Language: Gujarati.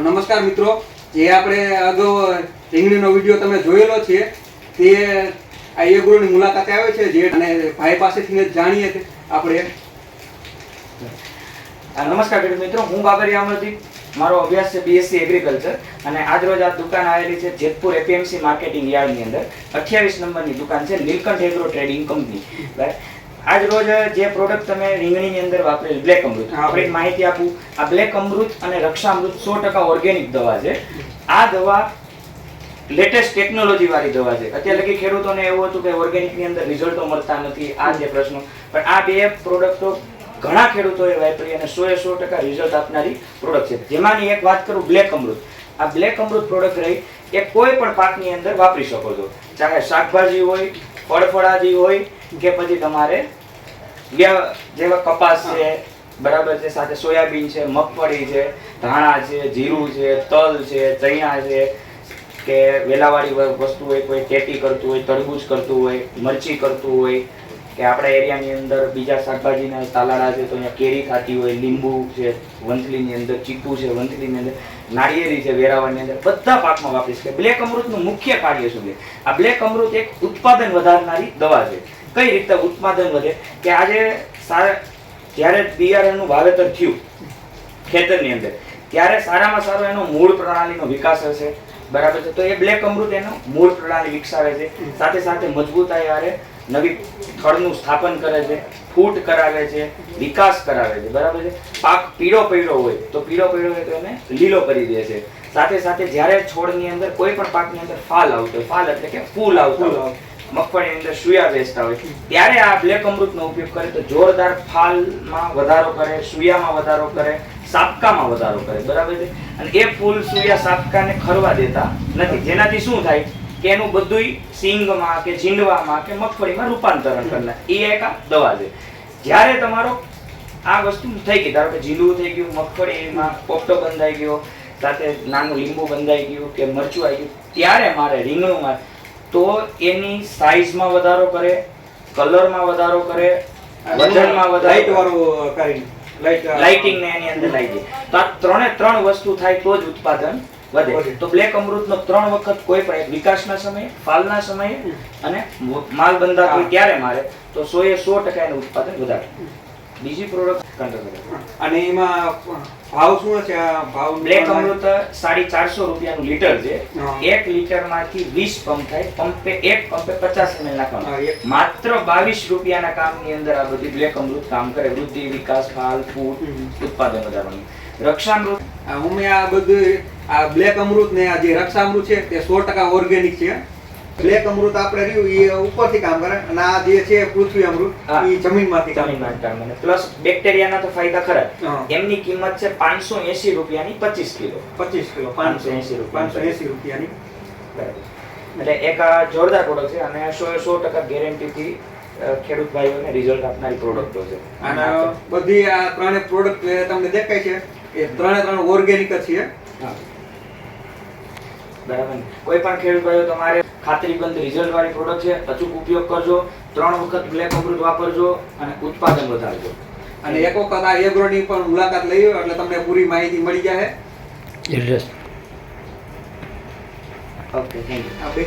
નમસ્કાર મિત્રો. જે આપણે અગાઉ રીંગણીનો વીડિયો તમે જોયેલો છે, તે આ એગ્રોની મુલાકાતે આવે છે, જે અને ભાઈ પાસેથી જાણીએ છીએ આપણે. નમસ્કાર ખેડૂત મિત્રો. હું બાબરિયા અમરદીપ મારો અભ્યાસ છે બીએસસી એગ્રીકલ્ચર અને આજ રોજ આ દુકાન આવેલી છે જેતપુર એપીએમસી માર્કેટિંગ યાર્ડની અંદર. અઠ્યાવીસ નંબરની દુકાન છે નીલકંઠ એગ્રો ટ્રેડિંગ કંપની આજ રોજ જે પ્રોડક્ટ તમે રીંગણીની અંદર વાપરેલ બ્લેક અમૃત. હા. આપણે માહિતી આપું. આ બ્લેક અમૃત અને રક્ષામૃત સો ટકા ઓર્ગેનિક દવા છે. આ દવા લેટેસ્ટ ટેકનોલોજી વાળી દવા છે. અત્યારે લગી ખેડૂતોને એવું હતું કે ઓર્ગેનિકની અંદર રિઝલ્ટો મળતા નથી. આ જે પ્રશ્નો. પણ આ બે પ્રોડક્ટો ઘણા ખેડૂતોએ વાપરી અને સો એ સો ટકા રિઝલ્ટ આપનારી પ્રોડક્ટ છે. જેમાંની એક વાત કરું બ્લેક અમૃત. આ બ્લેક અમૃત પ્રોડક્ટ રહી એ કોઈ પણ પાકની અંદર વાપરી શકો છો. ચાહે શાકભાજી હોય ફળફળાજી હોય કે પછી તમારે જેવા કપાસ છે બરાબર છે સાથે સોયાબીન છે મગફળી છે ધાણા છે જીરું છે તલ છે ચૈણા છે કે વેલાવાળી વસ્તુ હોય કોઈ કેટી કરતું હોય તરબૂચ કરતું હોય મરચી કરતું હોય કે આપણા એરિયાની અંદર બીજા શાકભાજીના તાલાડા છે તો અહીંયા કેરી ખાતી હોય લીંબુ છે વંથલીની અંદર ચીકુ છે વંથલીની અંદર નાળિયેરી છે વેરાવળની અંદર. બધા પાકમાં વાપરી શકે. બ્લેક અમૃતનું મુખ્ય કાર્ય શું છે? આ બ્લેક અમૃત એક ઉત્પાદન વધારનારી દવા છે. કઈ રીતે ઉત્પાદન વધે? કે આજે સારા જ્યારે બિયારણનું વાવેતર થયું ખેતરની અંદર, ત્યારે સારામાં સારો એનો મૂળ પ્રણાલીનો વિકાસ હશે. બરાબર છે? તો એ બ્લેક અમૃત એનો મૂળ પ્રણાલી વિકસાવે છે. સાથે સાથે મજબૂતાઈ આરે નવી થળનું સ્થાપન કરે છે. ફૂટ કરાવે છે વિકાસ કરાવે છે બરાબર છે? પાક પીળો પીળો હોય તો પીળો પીળો હોય તો એને લીલો કરી દે છે. સાથે સાથે જ્યારે છોડની અંદર કોઈ પણ પાકની અંદર ફાલ આવતો હોય ફાલ એટલે કે ફૂલ આવતો હોય મગફળી અંદર સુયા બેસતા હોય ત્યારે આ બ્લેક અમૃતનો ઉપયોગ કરે તો જોરદાર ફાલમાં વધારો કરે સુયામાં વધારો કરે સાપકામાં વધારો કરે બરાબર છે? અને એ ફૂલ સુયા સાપકાને ખરવા દેતા નથી. જેનાથી શું થાય? એનું બધુંય સિંગમાં કે ઝીંડવામાં કે મગફળીમાં રૂપાંતરણ કરનાર એ એક દવા છે. જ્યારે તમારો આ વસ્તુ થઈ ગઈ ધારો કે ઝીંડું થઈ ગયું મગફળીમાં પોપટો બંધાઈ ગયો સાથે નાનું લીંબુ બંધાઈ ગયું કે મરચું આવી ગયું ત્યારે મારે રીંગણુંમાં તો એની સાઇઝમાં વધારો કરે કલરમાં વધારો કરે વજનમાં વધારે વાળું લાઇટિંગ ને એની અંદર લાગી. તો આ ત્રણે ત્રણ વસ્તુ થાય તો જ ઉત્પાદન વધે. તો બ્લેક અમૃતનો ત્રણ વખત કોઈ પણ વિકાસના સમયે ફાલના સમયે અને માલ બંધા હોય. ત્યારે મારે તો સો એ સો ટકા એનું ઉત્પાદન વધારે. બીજી પ્રોડક્ટ કંટ્રોલ અને એમાં ભાવ શું છે? આ ભાવ બ્લેક અમૃત સાડી ચારસો રૂપિયાનું લીટર છે. એક લીટરમાંથી વીસ પંપ થાય. પંપે એક પંપે પચાસ હા, નાખવાનું માત્ર બાવીસ રૂપિયાના કામની અંદર આ બધી બ્લેક અમૃત કામ કરે. વૃદ્ધિ વિકાસ ફાલ ફૂટ ઉત્પાદન વધારવાનું. રક્ષામૃત. અમે આ બધું આ બ્લેક અમૃત ને આ જે રક્ષામૃત છે તે સો ટકા ઓર્ગેનિક છે. બ્લેક અમૃત આપણે રહ્યું એ ઉપરથી કામ કરે. અને આ જે છે પૃથ્વી અમૃત એ જમીનમાંથી કામ કામ કરે. પ્લસ બેક્ટેરિયાના તો ફાયદા ખરા એમની કિંમત છે પાંચસો એસી રૂપિયાની પચીસ કિલો. પચીસ કિલો 580 રૂપિયા. પાંચસો એસી રૂપિયાની. એટલે એક આ જોરદાર પ્રોડક્ટ છે અને સો સો ટકા ગેરંટીથી ખેડૂત ભાઈઓને રિઝલ્ટ આપનારી પ્રોડક્ટો છે. અને બધી આ ત્રણે પ્રોડક્ટ તમને દેખાય છે. એ ત્રણે ત્રણ ઓર્ગેનિક જ છે હા. બરાબર કોઈ પણ ખેડૂત ભાઈઓ તમારે ખાતરીબંધ રિઝલ્ટ વાળી પ્રોડક્ટ છે અચૂક ઉપયોગ કરજો ત્રણ વખત બ્લેક અમૃત વાપરજો અને ઉત્પાદન વધારજો. અને એક વખત આ એગ્રોની પણ મુલાકાત લઈ એટલે તમને પૂરી માહિતી મળી જાય ઓકે થેન્ક યુ